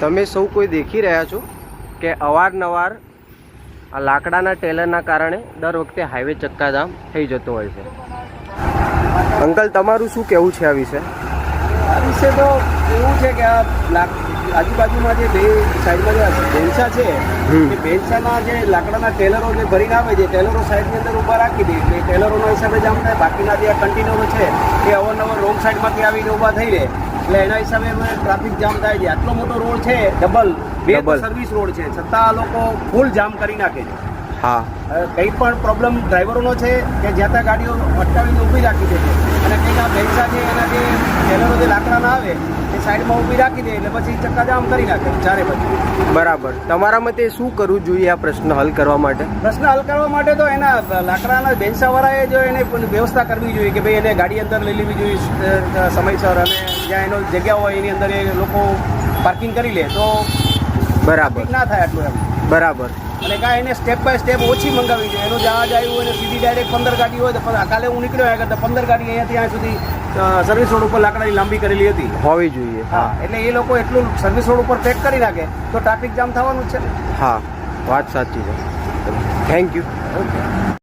તમે સૌ કોઈ દેખી રહ્યા છો કે અવારનવાર આ લાકડાના ટેલરના કારણે દર વખતે હાઈવે ચક્કાજામ થઈ જતો હોય છે? અંકલ તમારું શું કહેવું છે આ વિશે? આ વિશે તો એવું છે કે આ આજુબાજુમાં જે બે સાઈડમાં જે ભેંસા છે. એ ભેંસાના જે લાકડાના ટેલરો જે ભરીને આવે છે ટેલરો સાઈડની અંદર ઊભા રાખી દે એટલે ટેલરોના હિસાબે જામ થાય. બાકીના જે કન્ટેનરો છે એ અવારનવાર રોંગ સાઈડમાંથી આવીને ઊભા થઈ રહે. એટલે એના હિસાબે ટ્રાફિક જામ થાય છે. આટલો મોટો રોડ છે ડબલ બે સર્વિસ રોડ છે. છતાં લોકો ફૂલ જામ કરી નાખે છે. હા. કંઈ પણ પ્રોબ્લેમ ડ્રાઈવરોનો છે કે જ્યાં ત્યાં ગાડીઓ અટકાવીને ઊભી રાખી દે છે. અને કંઈક આ ભેંસા છે એના જે ટેલરો જે લાકડાના આવે સાઈડમાં ઊભી રાખી દે એટલે પછી ચક્કાજામ કરી નાખે ચારે બાજુ. બરાબર. તમારા મતે શું કરવું જોઈએ આ પ્રશ્ન હલ કરવા માટે? પ્રશ્ન હલ કરવા માટે તો એના લાકડાના બેન્ચાવાળાએ જો એને વ્યવસ્થા કરવી જોઈએ કે ભાઈ એને ગાડી અંદર લઈ લેવી જોઈએ સમયસર અને જ્યાં એનો જગ્યા હોય એની અંદર એ લોકો પાર્કિંગ કરી લે તો બરાબર. ના થાય આટલું એમ. બરાબર. અને કાંઈ એને સ્ટેપ બાય સ્ટેપ ઓછી મંગાવી છે એનું જહાજ આવ્યું હોય સીધી ડાયરેક્ટ પંદર ગાડી હોય તો કાલે હું નીકળ્યો આગળ તો પંદર ગાડી અહીંયાથી ત્યાં સુધી સર્વિસ રોડ ઉપર લાકડાની લાંબી કરેલી હતી. હોવી જોઈએ. હા એટલે એ લોકો એટલું સર્વિસ રોડ ઉપર પેક કરી નાખે તો ટ્રાફિક જામ થવાનું જ છે હા વાત સાચી છે. Thank you okay